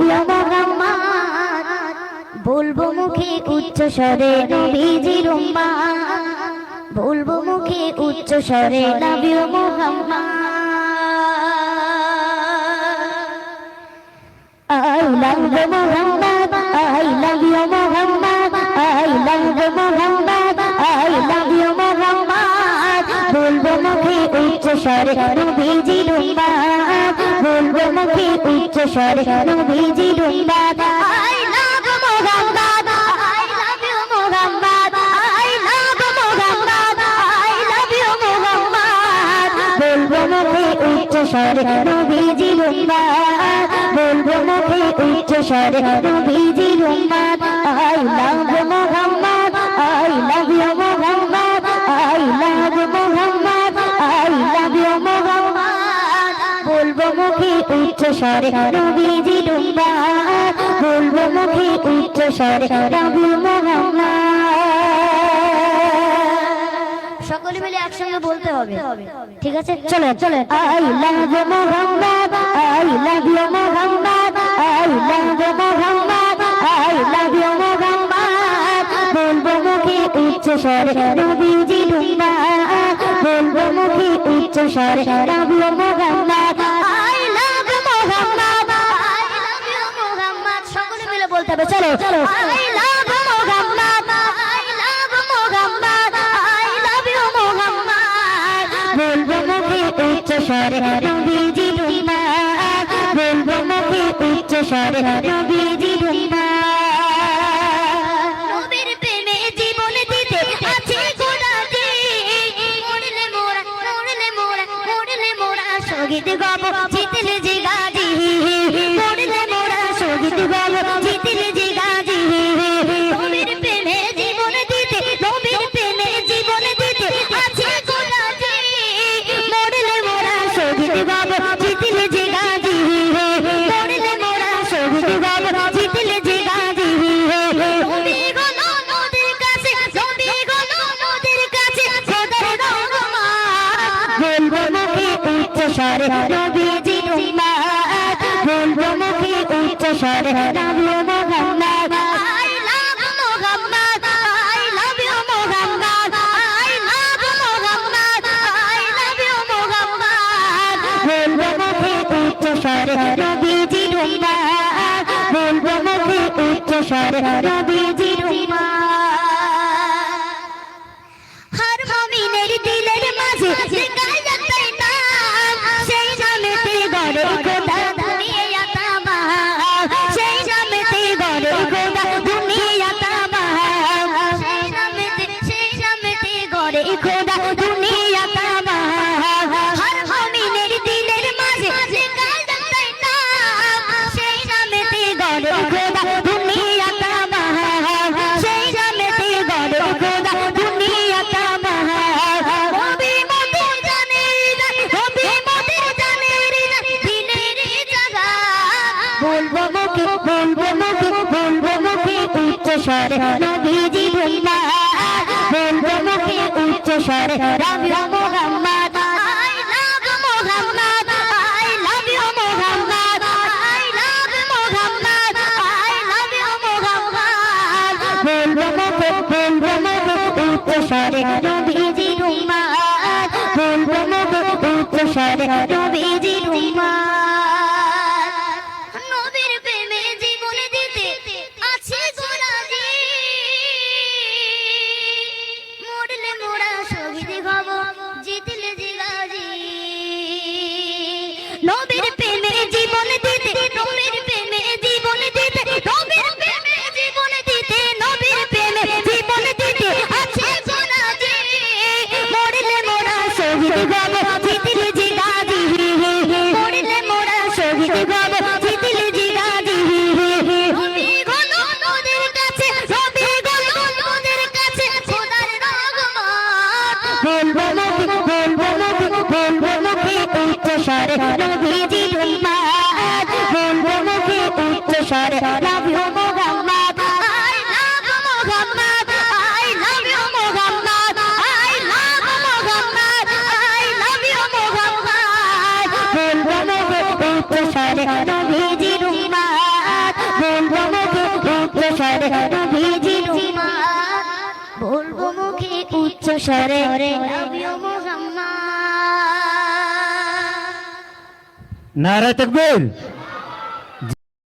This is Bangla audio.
লাভ মোহাম্মদ। বলব মুখে উচ্চ স্বরে নবীজির উম্মাদ বলব মুখে উচ্চ স্বরে love you Muhammad Muhammad I love you Muhammad I love বলব মুখে উচ্চ স্বরে নবীজি উম্মাদ বলব মুখে উচ্চ স্বরে নবীজি উম্মাদ I love Muhammad I love you Muhammad I love Muhammad I love you Muhammad বলব মুখে উচ্চ স্বরে নবীজি উম্মাদ বলব মুখে উচ্চ স্বরে নবীজি উম্মাদ I উচ্চ স্বরে নবীজি উম্মাদ বলব মুখে উচ্চ স্বরে নবী মুহাম্মদ। সকলে মিলে একসঙ্গে বলতে হবে। ঠিক আছে? চলে চলে I love Muhammad I love Muhammad I love Muhammad I love Muhammad. বলব মুখে উচ্চ স্বরে নবীজি উম্মাদ বলব মুখে উচ্চ স্বরে নবী মোহাম্মদ। হবে চলো। I love Muhammad I love Muhammad I love you Muhammad. বলব মুখে উচ্চ স্বরে নবীজি উম্মাদ বলব মুখে উচ্চ স্বরে নবীজি উচ্চ স্বরে নবীজি বলব মুখে উচ্চ স্বরে নবী মুহাম্মদ ইউ মুহাম্মদ বলব মুখে উচ্চ স্বরে নবীজি গড়ে খোদা দুনিয়া তামাম হর মুমিনের দিলের মাঝে যে গায়তে নাম সেই নামেতে গড়ে খোদা দুনিয়া তামাম সেই নামেতে গড়ে খোদা দুনিয়া তামাম নবী মোদের জানের নবী মোদের জানের দিনের জাগা বলব মুখে বলব মুখে বলব মুখে উচ্চ স্বরে নবীজি বলব উচ্চ স্বরে রবি Muhammad I love Muhammad I love you Muhammad I love Muhammad I love you Muhammad বলব মুখে বলব মুখে উচ্চ স্বরে নবীজি উম্মাদ বলব মুখে উচ্চ স্বরে নবীজি উম্মাদ উচ্চ স্বরে নবী Muhammad. I love Muhammad. I love you Muhammad. I love Muhammad. I love you Muhammad. বলব মুখে উচ্চ স্বরে নবীজি উম্মাদ উচ্চ স্বরে নবীজি রুমা। বলব মুখে উচ্চ স্বরে লাভ ইউ মোহাম্মদ। নারায় তকবীর।